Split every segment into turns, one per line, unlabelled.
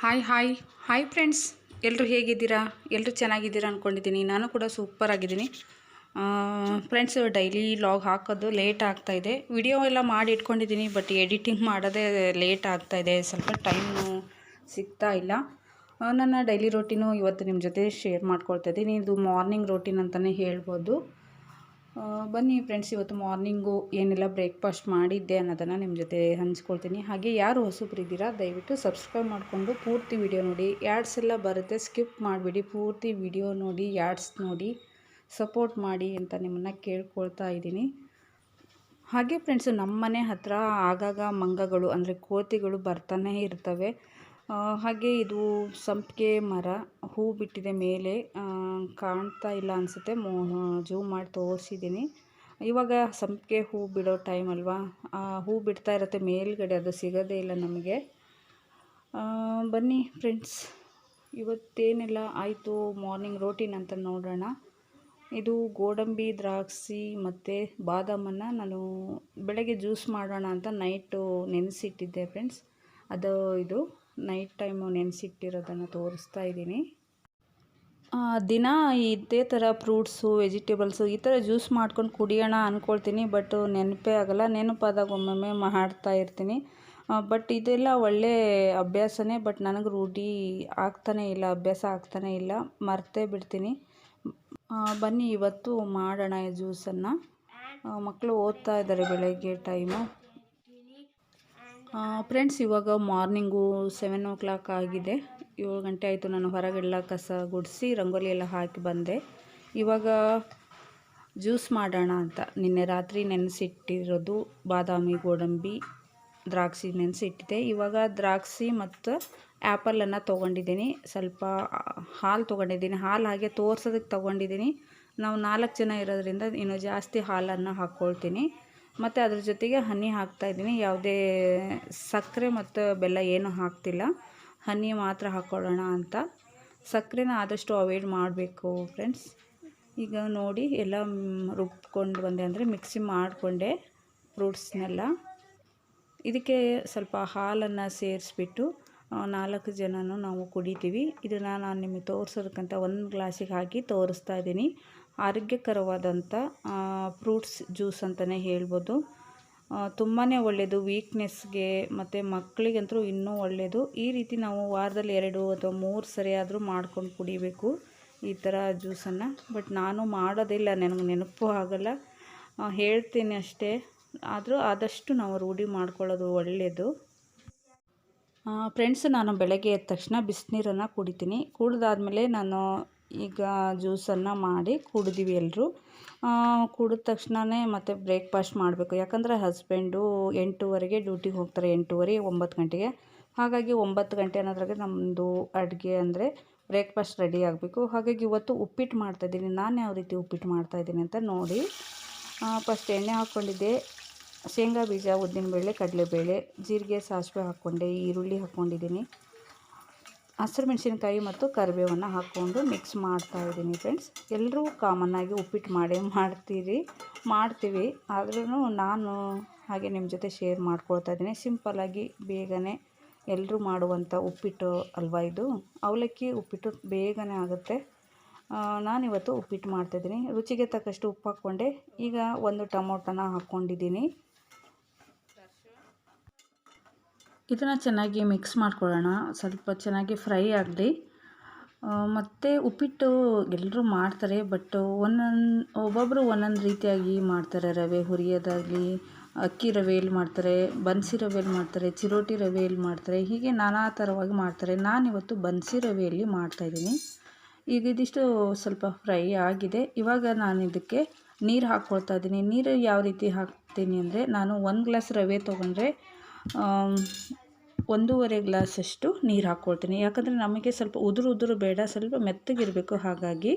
Hi hi hi friends ಎಲ್ಲರೂ ಹೇಗಿದ್ದೀರಾ? ಎಲ್ಲರೂ ಚೆನ್ನಾಗಿದ್ದೀರಾ ಅಂದ್ಕೊಂಡಿದ್ದೀನಿ ನಾನು ಕೂಡ ಸೂಪರ್ ಆಗಿದ್ದೀನಿ. ಫ್ರೆಂಡ್ಸ್ ಡೈಲಿ ಲಾಗ್ ಹಾಕೋದು ಲೇಟ್ ಆಗ್ತಾಯಿದೆ ವಿಡಿಯೋ ಎಲ್ಲ ಮಾಡಿ ಇಟ್ಕೊಂಡಿದ್ದೀನಿ ಬಟ್ ಎಡಿಟಿಂಗ್ ಮಾಡೋದೇ ಲೇಟ್ ಆಗ್ತಾಯಿದೆ ಸ್ವಲ್ಪ ಟೈಮು ಸಿಗ್ತಾ ಇಲ್ಲ. ನನ್ನ ಡೈಲಿ ರೋಟೀನು ಇವತ್ತು ನಿಮ್ಮ ಜೊತೆ ಶೇರ್ ಮಾಡ್ಕೊಳ್ತಾ ಇದ್ದೀನಿ. ಇದು ಮಾರ್ನಿಂಗ್ ರೋಟೀನ್ ಅಂತಲೇ ಹೇಳ್ಬೋದು. ಬನ್ನಿ ಫ್ರೆಂಡ್ಸ್ ಇವತ್ತು ಮಾರ್ನಿಂಗು ಏನೆಲ್ಲ ಬ್ರೇಕ್ಫಾಸ್ಟ್ ಮಾಡಿದ್ದೆ ಅನ್ನೋದನ್ನು ನಿಮ್ಮ ಜೊತೆ ಹಂಚ್ಕೊಳ್ತೀನಿ. ಹಾಗೆ ಯಾರು ಹೊಸಬ್ರಿದ್ದೀರಾ ದಯವಿಟ್ಟು ಸಬ್ಸ್ಕ್ರೈಬ್ ಮಾಡಿಕೊಂಡು ಪೂರ್ತಿ ವಿಡಿಯೋ ನೋಡಿ. ಯಾಡ್ಸ್ ಎಲ್ಲ ಬರುತ್ತೆ ಸ್ಕಿಪ್ ಮಾಡಿಬಿಡಿ. ಪೂರ್ತಿ ವಿಡಿಯೋ ನೋಡಿ ಯಾಡ್ಸ್ ನೋಡಿ ಸಪೋರ್ಟ್ ಮಾಡಿ ಅಂತ ನಿಮ್ಮನ್ನು ಕೇಳ್ಕೊಳ್ತಾ ಇದ್ದೀನಿ. ಹಾಗೆ ಫ್ರೆಂಡ್ಸು ನಮ್ಮ ಮನೆ ಹತ್ರ ಆಗಾಗ ಮಂಗಗಳು ಅಂದರೆ ಕೋತಿಗಳು ಬರ್ತಾನೆ ಇರ್ತವೆ. ಹಾಗೆ ಇದು ಸಂಪಿಗೆ ಮರ, ಹೂ ಬಿಟ್ಟಿದೆ ಮೇಲೆ ಕಾಣ್ತಾ ಇಲ್ಲ ಅನಿಸುತ್ತೆ. ಮೋ ಜೂಮ್ ಮಾಡಿ ತೋರಿಸಿದ್ದೀನಿ. ಇವಾಗ ಸಂಪಿಗೆ ಹೂ ಬಿಡೋ ಟೈಮ್ ಅಲ್ವಾ? ಹೂ ಬಿಡ್ತಾ ಇರುತ್ತೆ ಮೇಲ್ಗಡೆ, ಅದು ಸಿಗೋದೇ ಇಲ್ಲ ನಮಗೆ. ಬನ್ನಿ ಫ್ರೆಂಡ್ಸ್ ಇವತ್ತೇನೆಲ್ಲ ಆಯಿತು ಮಾರ್ನಿಂಗ್ ರೋಟೀನ್ ಅಂತ ನೋಡೋಣ. ಇದು ಗೋಡಂಬಿ, ದ್ರಾಕ್ಷಿ ಮತ್ತು ಬಾದಾಮನ್ನು ನಾನು ಬೆಳಗ್ಗೆ ಜ್ಯೂಸ್ ಮಾಡೋಣ ಅಂತ ನೈಟು ನೆನೆಸಿಟ್ಟಿದ್ದೆ ಫ್ರೆಂಡ್ಸ್ ಅದು, ಇದು. ನೈಟ್ ಟೈಮು ನೆನೆಸಿಟ್ಟಿರೋದನ್ನು ತೋರಿಸ್ತಾ ಇದ್ದೀನಿ. ದಿನ ಇದೇ ಥರ ಫ್ರೂಟ್ಸು, ವೆಜಿಟೇಬಲ್ಸು ಈ ಥರ ಜ್ಯೂಸ್ ಮಾಡ್ಕೊಂಡು ಕುಡಿಯೋಣ ಅಂದ್ಕೊಳ್ತೀನಿ ಬಟ್ ನೆನಪೇ ಆಗಲ್ಲ. ನೆನಪಾದಾಗ ಒಮ್ಮೊಮ್ಮೆ ಮಾಡ್ತಾ ಇರ್ತೀನಿ. ಬಟ್ ಇದೆಲ್ಲ ಒಳ್ಳೆ ಅಭ್ಯಾಸನೇ, ಬಟ್ ನನಗೆ ರೂಢಿ ಆಗ್ತಾನೇ ಇಲ್ಲ, ಅಭ್ಯಾಸ ಆಗ್ತಾನೇ ಇಲ್ಲ. ಮರ್ತೇ ಬಿಡ್ತೀನಿ. ಬನ್ನಿ, ಇವತ್ತು ಮಾಡೋಣ ಜ್ಯೂಸನ್ನು. ಮಕ್ಕಳು ಓದ್ತಾ ಇದ್ದಾರೆ ಬೆಳಗ್ಗೆ ಟೈಮು. ಫ್ರೆಂಡ್ಸ್ ಇವಾಗ ಮಾರ್ನಿಂಗು ಸೆವೆನ್ ಓ ಕ್ಲಾಕ್ ಆಗಿದೆ. ಏಳು ಗಂಟೆ ಆಯಿತು ನಾನು ಹೊರಗೆಲ್ಲ ಕಸ ಗುಡಿಸಿ ರಂಗೋಲಿ ಎಲ್ಲ ಹಾಕಿ ಬಂದೆ. ಇವಾಗ ಜ್ಯೂಸ್ ಮಾಡೋಣ ಅಂತ. ನಿನ್ನೆ ರಾತ್ರಿ ನೆನೆಸಿಟ್ಟಿರೋದು ಬಾದಾಮಿ, ಗೋಡಂಬಿ, ದ್ರಾಕ್ಷಿ ನೆನೆಸಿಟ್ಟಿದೆ ಇವಾಗ ದ್ರಾಕ್ಷಿ ಮತ್ತು ಆ್ಯಪಲನ್ನು ತೊಗೊಂಡಿದ್ದೀನಿ. ಸ್ವಲ್ಪ ಹಾಲು ತೊಗೊಂಡಿದ್ದೀನಿ. ಹಾಲು ಹಾಗೆ ತೋರ್ಸೋದಕ್ಕೆ ತೊಗೊಂಡಿದ್ದೀನಿ. ನಾವು ನಾಲ್ಕು ಜನ ಇರೋದ್ರಿಂದ ಇನ್ನು ಜಾಸ್ತಿ ಹಾಲನ್ನು ಹಾಕ್ಕೊಳ್ತೀನಿ ಮತ್ತು ಅದ್ರ ಜೊತೆಗೆ ಹನಿ ಹಾಕ್ತಾಯಿದ್ದೀನಿ ಯಾವುದೇ ಸಕ್ಕರೆ ಮತ್ತು ಬೆಲ್ಲ ಏನೂ ಹಾಕ್ತಿಲ್ಲ. ಹನಿ ಮಾತ್ರ ಹಾಕ್ಕೊಳ್ಳೋಣ ಅಂತ. ಸಕ್ಕರೆನ ಆದಷ್ಟು ಅವಾಯ್ಡ್ ಮಾಡಬೇಕು ಫ್ರೆಂಡ್ಸ್ ಈಗ ನೋಡಿ, ಎಲ್ಲ ರುಬ್ಕೊಂಡು ಬಂದೆ ಅಂದರೆ ಮಿಕ್ಸಿ ಮಾಡಿಕೊಂಡೆ ಫ್ರೂಟ್ಸ್ನೆಲ್ಲ ಇದಕ್ಕೆ ಸ್ವಲ್ಪ ಹಾಲನ್ನು ಸೇರಿಸ್ಬಿಟ್ಟು ನಾಲ್ಕು ಜನನೂ ನಾವು ಕುಡಿತೀವಿ. ಇದನ್ನು ನಾನು ನಿಮಗೆ ತೋರಿಸೋದಕ್ಕಂತ ಒಂದು ಗ್ಲಾಸಿಗೆ ಹಾಕಿ ತೋರಿಸ್ತಾ ಇದ್ದೀನಿ. ಆರೋಗ್ಯಕರವಾದಂಥ ಫ್ರೂಟ್ಸ್ ಜ್ಯೂಸ್ ಅಂತಲೇ ಹೇಳ್ಬೋದು. ತುಂಬಾ ಒಳ್ಳೆಯದು ವೀಕ್ನೆಸ್ಗೆ ಮತ್ತು ಮಕ್ಕಳಿಗಂತೂ ಇನ್ನೂ ಒಳ್ಳೆಯದು ಈ ರೀತಿ ನಾವು ವಾರದಲ್ಲಿ ಎರಡು ಅಥವಾ ಮೂರು ಸರಿ ಆದರೂ ಮಾಡ್ಕೊಂಡು ಕುಡಿಬೇಕು ಈ ಥರ ಜ್ಯೂಸನ್ನು ಬಟ್ ನಾನು ಮಾಡೋದಿಲ್ಲ, ನನಗೆ ನೆನಪು ಆಗಲ್ಲ. ಹೇಳ್ತೀನಿ ಅಷ್ಟೇ. ಆದರೂ ಆದಷ್ಟು ನಾವು ರೂಢಿ ಮಾಡ್ಕೊಳ್ಳೋದು ಒಳ್ಳೆಯದು ಫ್ರೆಂಡ್ಸ್ ನಾನು ಬೆಳಗ್ಗೆ ಎದ್ದ ತಕ್ಷಣ ಬಿಸಿನೀರನ್ನು ಕುಡಿತೀನಿ. ಕುಡಿದಾದ್ಮೇಲೆ ನಾನು ಈಗ ಜ್ಯೂಸನ್ನು ಮಾಡಿ ಕುಡಿದೀವಿ ಎಲ್ಲರೂ. ಕುಡಿದ ತಕ್ಷಣವೇ ಮತ್ತೆ ಬ್ರೇಕ್ಫಾಸ್ಟ್ ಮಾಡಬೇಕು. ಯಾಕಂದರೆ ಹಸ್ಬೆಂಡು ಎಂಟೂವರೆಗೆ ಡ್ಯೂಟಿಗೆ ಹೋಗ್ತಾರೆ, ಎಂಟೂವರೆ, ಒಂಬತ್ತು ಗಂಟೆಗೆ. ಹಾಗಾಗಿ ಒಂಬತ್ತು ಗಂಟೆ ಅನ್ನೋದ್ರಾಗೆ ನಮ್ಮದು ಅಡುಗೆ ಅಂದರೆ ಬ್ರೇಕ್ಫಾಸ್ಟ್ ರೆಡಿ ಆಗಬೇಕು. ಹಾಗಾಗಿ ಇವತ್ತು ಉಪ್ಪಿಟ್ಟು ಮಾಡ್ತಾಯಿದ್ದೀನಿ ನಾನು ಯಾವ ರೀತಿ ಉಪ್ಪಿಟ್ಟು ಮಾಡ್ತಾಯಿದ್ದೀನಿ ಅಂತ ನೋಡಿ. ಫಸ್ಟ್ ಎಣ್ಣೆ ಹಾಕ್ಕೊಂಡಿದ್ದೆ. ಶೇಂಗಾ ಬೀಜ, ಉದ್ದಿನಬೇಳೆ, ಕಡಲೆಬೇಳೆ, ಜೀರಿಗೆ, ಸಾಸಿವೆ ಹಾಕ್ಕೊಂಡೆ, ಈರುಳ್ಳಿ ಹಾಕ್ಕೊಂಡಿದ್ದೀನಿ. ಹಸಿರು ಮೆಣಸಿನಕಾಯಿ ಮತ್ತು ಕರಿಬೇವನ್ನು ಹಾಕ್ಕೊಂಡು ಮಿಕ್ಸ್ ಮಾಡ್ತಾ ಇದ್ದೀನಿ ಫ್ರೆಂಡ್ಸ್ ಎಲ್ಲರೂ ಕಾಮನ್ನಾಗಿ ಉಪ್ಪಿಟ್ಟು ಮಾಡೇ ಮಾಡ್ತೀರಿ, ಮಾಡ್ತೀವಿ. ಆದ್ರೂ ನಾನು ಹಾಗೆ ನಿಮ್ಮ ಜೊತೆ ಶೇರ್ ಮಾಡ್ಕೊಳ್ತಾ ಇದ್ದೀನಿ. ಸಿಂಪಲ್ಲಾಗಿ ಬೇಗನೆ ಎಲ್ಲರೂ ಮಾಡುವಂಥ ಉಪ್ಪಿಟ್ಟು ಅಲ್ವಾ ಇದು? ಅವಲಕ್ಕಿ ಉಪ್ಪಿಟ್ಟು ಬೇಗನೆ ಆಗುತ್ತೆ. ನಾನು ನಾನಿವತ್ತು ಉಪ್ಪಿಟ್ಟು ಮಾಡ್ತಾಯಿದ್ದೀನಿ ರುಚಿಗೆ ತಕ್ಕಷ್ಟು ಉಪ್ಪು ಹಾಕ್ಕೊಂಡೆ. ಈಗ ಒಂದು ಟೊಮೊಟೊನ ಹಾಕ್ಕೊಂಡಿದ್ದೀನಿ. ಇದನ್ನು ಚೆನ್ನಾಗಿ ಮಿಕ್ಸ್ ಮಾಡ್ಕೊಳ್ಳೋಣ. ಸ್ವಲ್ಪ ಚೆನ್ನಾಗಿ ಫ್ರೈ ಆಗಲಿ. ಮತ್ತು ಉಪ್ಪಿಟ್ಟು ಎಲ್ಲರೂ ಮಾಡ್ತಾರೆ ಬಟ್ ಒಂದೊಂದು ಒಬ್ಬೊಬ್ಬರು ಒಂದೊಂದು ರೀತಿಯಾಗಿ ಮಾಡ್ತಾರೆ. ರವೆ ಹುರಿಯೋದಾಗಲಿ, ಅಕ್ಕಿ ರವೆಯಲ್ಲಿ ಮಾಡ್ತಾರೆ, ಬನ್ಸಿ ರವೆಯಲ್ಲಿ ಮಾಡ್ತಾರೆ, ಚಿರೋಟಿ ರವೆಯಲ್ಲಿ ಮಾಡ್ತಾರೆ, ಹೀಗೆ ನಾನಾ ಥರವಾಗಿ ಮಾಡ್ತಾರೆ. ನಾನಿವತ್ತು ಬನ್ಸಿ ರವೆಯಲ್ಲಿ ಮಾಡ್ತಾಯಿದ್ದೀನಿ ಈಗ ಇದಿಷ್ಟು ಸ್ವಲ್ಪ ಫ್ರೈ ಆಗಿದೆ. ಇವಾಗ ನಾನು ಇದಕ್ಕೆ ನೀರು ಹಾಕ್ಕೊಳ್ತಾ ಇದ್ದೀನಿ. ನೀರು ಯಾವ ರೀತಿ ಹಾಕ್ತೀನಿ ಅಂದರೆ, ನಾನು ಒಂದು ಗ್ಲಾಸ್ ರವೆ ತೊಗೊಂಡ್ರೆ ಒಂದೂವರೆ ಗ್ಲಾಸಷ್ಟು ನೀರು ಹಾಕ್ಕೊಳ್ತೀನಿ ಯಾಕಂದರೆ ನಮಗೆ ಸ್ವಲ್ಪ ಉದುರು ಉದುರು ಬೇಡ, ಸ್ವಲ್ಪ ಮೆತ್ತಗಿರಬೇಕು. ಹಾಗಾಗಿ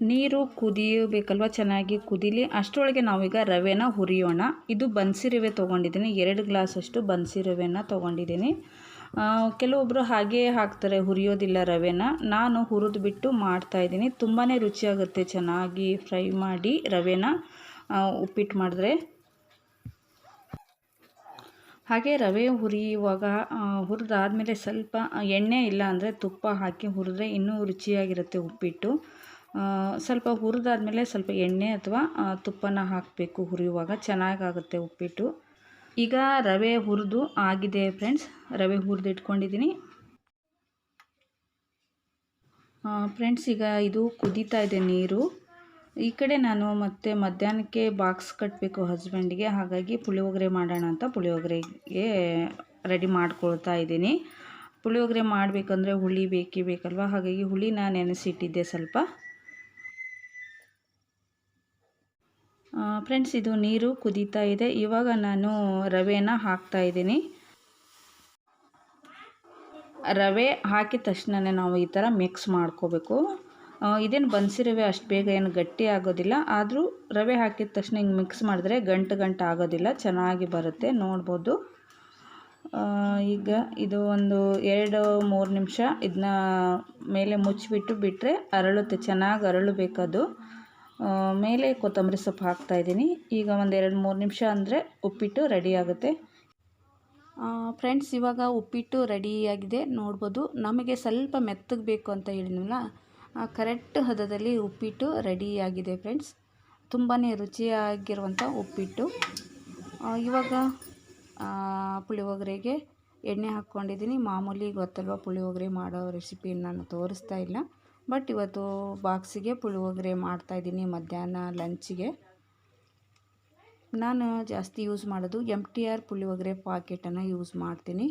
ನೀರು ಕುದಿಯಬೇಕಲ್ವ? ಚೆನ್ನಾಗಿ ಕುದೀಲಿ. ಅಷ್ಟರೊಳಗೆ ನಾವೀಗ ರವೆನ ಹುರಿಯೋಣ. ಇದು ಬನ್ಸಿ ರವೆ ತೊಗೊಂಡಿದ್ದೀನಿ. ಎರಡು ಗ್ಲಾಸಷ್ಟು ಬನ್ಸಿ ರವೆನ ತೊಗೊಂಡಿದ್ದೀನಿ ಕೆಲವೊಬ್ಬರು ಹಾಗೇ ಹಾಕ್ತಾರೆ, ಹುರಿಯೋದಿಲ್ಲ ರವೆನ. ನಾನು ಹುರಿದು ಬಿಟ್ಟು ಮಾಡ್ತಾಯಿದ್ದೀನಿ ತುಂಬಾ ರುಚಿಯಾಗುತ್ತೆ. ಚೆನ್ನಾಗಿ ಫ್ರೈ ಮಾಡಿ ರವೆನ ಉಪ್ಪಿಟ್ಟು ಮಾಡಿದ್ರೆ. ಹಾಗೆ ರವೆ ಹುರಿಯುವಾಗ ಹುರಿದಾದ್ಮೇಲೆ ಸ್ವಲ್ಪ ಎಣ್ಣೆ ಇಲ್ಲ ಅಂದರೆ ತುಪ್ಪ ಹಾಕಿ ಹುರಿದ್ರೆ ಇನ್ನೂ ರುಚಿಯಾಗಿರುತ್ತೆ ಉಪ್ಪಿಟ್ಟು. ಸ್ವಲ್ಪ ಹುರಿದಾದ್ಮೇಲೆ ಸ್ವಲ್ಪ ಎಣ್ಣೆ ಅಥವಾ ತುಪ್ಪನ ಹಾಕಬೇಕು ಹುರಿಯುವಾಗ. ಚೆನ್ನಾಗಾಗುತ್ತೆ ಉಪ್ಪಿಟ್ಟು. ಈಗ ರವೆ ಹುರಿದು ಆಗಿದೆ ಫ್ರೆಂಡ್ಸ್. ರವೆ ಹುರಿದು ಇಟ್ಕೊಂಡಿದ್ದೀನಿ ಫ್ರೆಂಡ್ಸ್, ಈಗ ಇದು ಕುದೀತಾ ಇದೆ ನೀರು. ಈ ಕಡೆ ನಾನು ಮತ್ತೆ ಮಧ್ಯಾಹ್ನಕ್ಕೆ ಬಾಕ್ಸ್ ಕಟ್ಟಬೇಕು ಹಸ್ಬೆಂಡ್ಗೆ ಹಾಗಾಗಿ ಪುಳಿಯೋಗರೆ ಮಾಡೋಣ ಅಂತ ಪುಳಿಯೋಗರೆಗೆ ರೆಡಿ ಮಾಡ್ಕೊಳ್ತಾ ಇದ್ದೀನಿ. ಪುಳಿಯೋಗರೆ ಮಾಡಬೇಕಂದ್ರೆ ಹುಳಿ ಬೇಕೇ ಬೇಕಲ್ವ? ಹಾಗಾಗಿ ಹುಳಿನ ನೆನೆಸಿಟ್ಟಿದ್ದೆ ಸ್ವಲ್ಪ. ಫ್ರೆಂಡ್ಸ್ ಇದು ನೀರು ಕುದೀತಾ ಇದೆ. ಇವಾಗ ನಾನು ರವೆನ ಹಾಕ್ತಾ ಇದ್ದೀನಿ. ರವೆ ಹಾಕಿದ ತಕ್ಷಣವೇ ನಾವು ಈ ಥರ ಮಿಕ್ಸ್ ಮಾಡ್ಕೋಬೇಕು. ಇದೇನು ಬನ್ಸಿ ರವೆ ಅಷ್ಟು ಬೇಗ ಏನು ಗಟ್ಟಿ ಆಗೋದಿಲ್ಲ. ಆದರೂ ರವೆ ಹಾಕಿದ ತಕ್ಷಣ ಹಿಂಗೆ ಮಿಕ್ಸ್ ಮಾಡಿದ್ರೆ ಗಂಟು ಗಂಟು ಆಗೋದಿಲ್ಲ, ಚೆನ್ನಾಗಿ ಬರುತ್ತೆ. ನೋಡ್ಬೋದು. ಈಗ ಇದು ಒಂದು ಎರಡು ಮೂರು ನಿಮಿಷ ಇದನ್ನ ಮೇಲೆ ಮುಚ್ಚಿಬಿಟ್ಟು ಬಿಟ್ಟರೆ ಅರಳುತ್ತೆ, ಚೆನ್ನಾಗಿ ಅರಳಬೇಕದು ಮೇಲೆ ಕೊತ್ತಂಬರಿ ಸೊಪ್ಪು ಹಾಕ್ತಾಯಿದ್ದೀನಿ ಈಗ ಒಂದು ಎರಡು ಮೂರು ನಿಮಿಷ ಅಂದರೆ ಉಪ್ಪಿಟ್ಟು ರೆಡಿ ಆಗುತ್ತೆ. ಫ್ರೆಂಡ್ಸ್ ಇವಾಗ ಉಪ್ಪಿಟ್ಟು ರೆಡಿಯಾಗಿದೆ ನೋಡ್ಬೋದು. ನಮಗೆ ಸ್ವಲ್ಪ ಮೆತ್ತಗೆ ಬೇಕು ಅಂತ ಹೇಳಿದ್ನಲ್ಲ ಕರೆಕ್ಟ್ ಹದದಲ್ಲಿ ಉಪ್ಪಿಟ್ಟು ರೆಡಿಯಾಗಿದೆ ಫ್ರೆಂಡ್ಸ್ ತುಂಬಾ ರುಚಿಯಾಗಿರುವಂಥ ಉಪ್ಪಿಟ್ಟು. ಇವಾಗ ಪುಳಿಯೋಗರೆಗೆ ಎಣ್ಣೆ ಹಾಕ್ಕೊಂಡಿದ್ದೀನಿ. ಮಾಮೂಲಿ ಗೊತ್ತಲ್ವ, ಪುಳಿಯೋಗರೆ ಮಾಡೋ ರೆಸಿಪಿನ ನಾನು ತೋರಿಸ್ತಾ ಇಲ್ಲ. ಬಟ್ ಇವತ್ತು ಬಾಕ್ಸಿಗೆ ಪುಳಿಯೋಗರೆ ಮಾಡ್ತಾಯಿದ್ದೀನಿ ಮಧ್ಯಾಹ್ನ ಲಂಚಿಗೆ ನಾನು ಜಾಸ್ತಿ ಯೂಸ್ ಮಾಡೋದು ಎಂ ಟಿ ಆರ್ ಪುಳಿಯೋಗರೆ ಪಾಕೆಟನ್ನು ಯೂಸ್ ಮಾಡ್ತೀನಿ.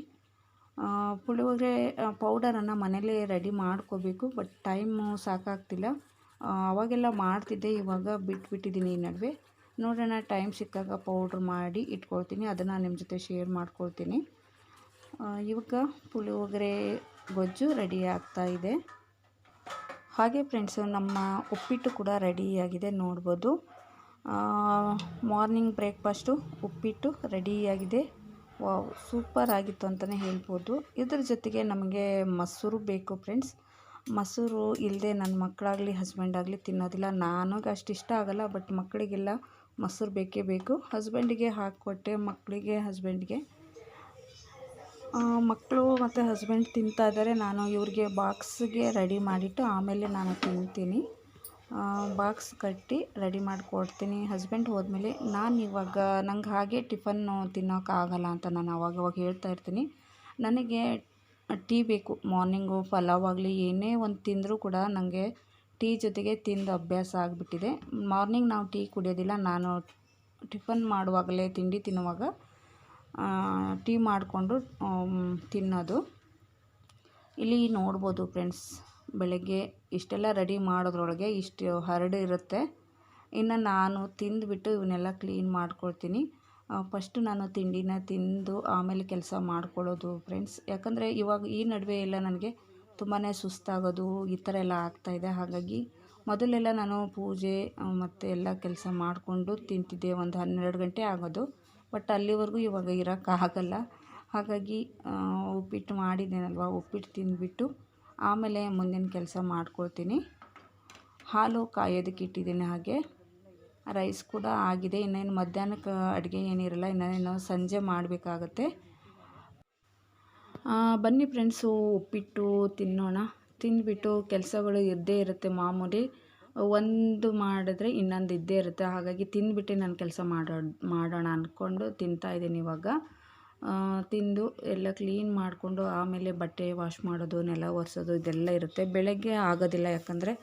ಪುಳಿಯೋಗರೆ ಪೌಡರನ್ನು ಮನೇಲೇ ರೆಡಿ ಮಾಡ್ಕೋಬೇಕು ಬಟ್ ಟೈಮು ಸಾಕಾಗ್ತಿಲ್ಲ. ಅವಾಗೆಲ್ಲ ಮಾಡ್ತಿದ್ದೆ, ಇವಾಗ ಬಿಟ್ಬಿಟ್ಟಿದ್ದೀನಿ ಈ ನಡುವೆ. ನೋಡೋಣ ಟೈಮ್ ಸಿಕ್ಕಾಗ ಪೌಡ್ರ್ ಮಾಡಿ ಇಟ್ಕೊಳ್ತೀನಿ, ಅದನ್ನು ನಿಮ್ಮ ಜೊತೆ ಶೇರ್ ಮಾಡ್ಕೊಳ್ತೀನಿ. ಇವಾಗ ಪುಳಿಯೋಗರೆ ಗೊಜ್ಜು ರೆಡಿ ಆಗ್ತಾ ಇದೆ. ಹಾಗೆ ಫ್ರೆಂಡ್ಸು ನಮ್ಮ ಉಪ್ಪಿಟ್ಟು ಕೂಡ ರೆಡಿಯಾಗಿದೆ ನೋಡ್ಬೋದು. ಮಾರ್ನಿಂಗ್ ಬ್ರೇಕ್ಫಾಸ್ಟು ಉಪ್ಪಿಟ್ಟು ರೆಡಿಯಾಗಿದೆ ವಾವ್, ಸೂಪರ್ ಆಗಿತ್ತು ಅಂತಲೇ ಹೇಳ್ಬೋದು. ಇದ್ರ ಜೊತೆಗೆ ನಮಗೆ ಮೊಸರು ಬೇಕು ಫ್ರೆಂಡ್ಸ್ ಮೊಸರು ಇಲ್ಲದೆ ನನ್ನ ಮಕ್ಕಳಾಗಲಿ ಹಸ್ಬೆಂಡ್ ಆಗಲಿ ತಿನ್ನೋದಿಲ್ಲ. ನನಗೆ ಅಷ್ಟು ಇಷ್ಟ ಆಗೋಲ್ಲ ಬಟ್ ಮಕ್ಕಳಿಗೆಲ್ಲ ಮೊಸರು ಬೇಕೇ ಬೇಕು. ಹಸ್ಬೆಂಡಿಗೆ ಹಾಕಿಕೊಟ್ಟೆ ಮಕ್ಕಳಿಗೆ ಹಸ್ಬೆಂಡ್ಗೆ ಮಕ್ಕಳು ಮತ್ತು ಹಸ್ಬೆಂಡ್ ತಿಂತಾ ಇದ್ದಾರೆ ನಾನು ಇವ್ರಿಗೆ ಬಾಕ್ಸ್ಗೆ ರೆಡಿ ಮಾಡಿಟ್ಟು ಆಮೇಲೆ ನಾನು ತಿಂತೀನಿ. ಬಾಕ್ಸ್ ಕಟ್ಟಿ ರೆಡಿ ಮಾಡಿಕೊಡ್ತೀನಿ. ಹಸ್ಬೆಂಡ್ ಹೋದ್ಮೇಲೆ ನಾನು ಇವಾಗ ನಂಗೆ ಹಾಗೆ ಟಿಫನ್ನು ತಿನ್ನೋಕ್ಕಾಗಲ್ಲ ಅಂತ ನಾನು ಅವಾಗವಾಗ ಹೇಳ್ತಾ ಇರ್ತೀನಿ. ನನಗೆ ಟೀ ಬೇಕು. ಮಾರ್ನಿಂಗು ಪಲಾವ್ ಆಗಲಿ, ಏನೇ ಒಂದು ತಿಂದರೂ ಕೂಡ ನನಗೆ ಟೀ ಜೊತೆಗೆ ತಿಂದು ಅಭ್ಯಾಸ ಆಗಿಬಿಟ್ಟಿದೆ. ಮಾರ್ನಿಂಗ್ ನಾವು ಟೀ ಕುಡಿಯೋದಿಲ್ಲ. ನಾನು ಟಿಫನ್ ಮಾಡುವಾಗಲೇ ತಿಂಡಿ ತಿನ್ನುವಾಗ ಟೀ ಮಾಡಿಕೊಂಡು ತಿನ್ನೋದು. ಇಲ್ಲಿ ನೋಡ್ಬೋದು ಫ್ರೆಂಡ್ಸ್ ಬೆಳಗ್ಗೆ ಇಷ್ಟೆಲ್ಲ ರೆಡಿ ಮಾಡೋದ್ರೊಳಗೆ ಇಷ್ಟು ಹರಡು ಇರುತ್ತೆ. ಇನ್ನು ನಾನು ತಿಂದುಬಿಟ್ಟು ಇವನ್ನೆಲ್ಲ ಕ್ಲೀನ್ ಮಾಡ್ಕೊಳ್ತೀನಿ. ಫಸ್ಟು ನಾನು ತಿಂಡಿನ ತಿಂದು ಆಮೇಲೆ ಕೆಲಸ ಮಾಡ್ಕೊಳ್ಳೋದು ಫ್ರೆಂಡ್ಸ್. ಯಾಕಂದರೆ ಇವಾಗ ಈ ನಡುವೆ ಎಲ್ಲ ನನಗೆ ತುಂಬಾ ಸುಸ್ತಾಗೋದು ಈ ಥರ ಎಲ್ಲ ಆಗ್ತಾಯಿದೆ ಹಾಗಾಗಿ ಮೊದಲೆಲ್ಲ ನಾನು ಪೂಜೆ ಮತ್ತು ಎಲ್ಲ ಕೆಲಸ ಮಾಡಿಕೊಂಡು ತಿಂತಿದ್ದೆ. ಒಂದು ಹನ್ನೆರಡು ಗಂಟೆ ಆಗೋದು. ಬಟ್ ಅಲ್ಲಿವರೆಗೂ ಇವಾಗ ಇರೋಕ್ಕಾಗಲ್ಲ. ಹಾಗಾಗಿ ಉಪ್ಪಿಟ್ಟು ಮಾಡಿದ್ದೇನಲ್ವ? ಉಪ್ಪಿಟ್ಟು ತಿಂದುಬಿಟ್ಟು ಆಮೇಲೆ ಮುಂದಿನ ಕೆಲಸ ಮಾಡ್ಕೊಳ್ತೀನಿ. ಹಾಲು ಕಾಯೋದಕ್ಕೆ ಇಟ್ಟಿದ್ದೀನಿ ಹಾಗೆ. ರೈಸ್ ಕೂಡ ಆಗಿದೆ. ಇನ್ನೇನು ಮಧ್ಯಾಹ್ನಕ್ಕೆ ಅಡುಗೆ ಏನಿರಲ್ಲ, ಇನ್ನೇನು ಸಂಜೆ ಮಾಡಬೇಕಾಗತ್ತೆ. ಬನ್ನಿ ಫ್ರೆಂಡ್ಸು ಉಪ್ಪಿಟ್ಟು ತಿನ್ನೋಣ. ತಿಂದುಬಿಟ್ಟು ಕೆಲಸಗಳು ಇದ್ದೇ ಇರುತ್ತೆ ಮಾಮೂಲಿ. ಒಂದು ಮಾಡಿದ್ರೆ ಇನ್ನೊಂದು ಇದ್ದೇ ಇರುತ್ತೆ. ಹಾಗಾಗಿ ತಿಂದುಬಿಟ್ಟೆ ನಾನು ಕೆಲಸ ಮಾಡೋ, ಮಾಡೋಣ ಅಂದ್ಕೊಂಡು ತಿಂತಾಯಿದ್ದೀನಿ ಇವಾಗ. ತಿಂದು ಎಲ್ಲ ಕ್ಲೀನ್ ಮಾಡಿಕೊಂಡು ಆಮೇಲೆ ಬಟ್ಟೆ ವಾಶ್ ಮಾಡೋದು, ನೆಲ ಒರೆಸೋದು ಇದೆಲ್ಲ ಇರುತ್ತೆ. ಬೆಳಗ್ಗೆ ಆಗೋದಿಲ್ಲ, ಯಾಕಂದರೆ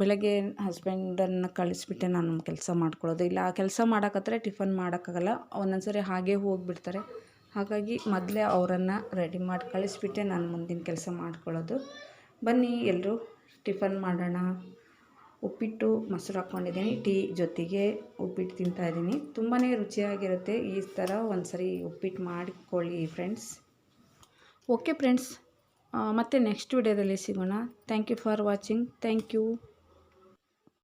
ಬೆಳಗ್ಗೆ ಹಸ್ಬೆಂಡನ್ನು ಕಳಿಸ್ಬಿಟ್ಟೆ ನಾನು ಕೆಲಸ ಮಾಡ್ಕೊಳ್ಳೋದು. ಇಲ್ಲ, ಆ ಕೆಲಸ ಮಾಡೋಕತ್ರೆ ಟಿಫನ್ ಮಾಡೋಕ್ಕಾಗಲ್ಲ ಒಂದೊಂದು ಸರಿ ಹಾಗೇ ಹೋಗಿಬಿಡ್ತಾರೆ. ಹಾಗಾಗಿ ಮೊದಲೇ ಅವರನ್ನು ರೆಡಿ ಮಾಡಿ ಕಳಿಸ್ಬಿಟ್ಟೆ, ನಾನು ಮುಂದಿನ ಕೆಲಸ ಮಾಡ್ಕೊಳ್ಳೋದು. ಬನ್ನಿ ಎಲ್ಲರೂ ಟಿಫನ್ ಮಾಡೋಣ. ಉಪ್ಪಿಟ್ಟು ಮೊಸರು ಹಾಕ್ಕೊಂಡಿದ್ದೀನಿ. ಟೀ ಜೊತೆಗೆ ಉಪ್ಪಿಟ್ಟು ತಿಂತಾಯಿದ್ದೀನಿ ತುಂಬಾ ರುಚಿಯಾಗಿರುತ್ತೆ ಈ ಥರ ಒಂದು ಸರಿ ಉಪ್ಪಿಟ್ಟು ಮಾಡಿಕೊಳ್ಳಿ ಫ್ರೆಂಡ್ಸ್ ಓಕೆ ಫ್ರೆಂಡ್ಸ್ ಮತ್ತೆ ನೆಕ್ಸ್ಟ್ ವಿಡಿಯೋದಲ್ಲಿ ಸಿಗೋಣ. Thank you for watching thank you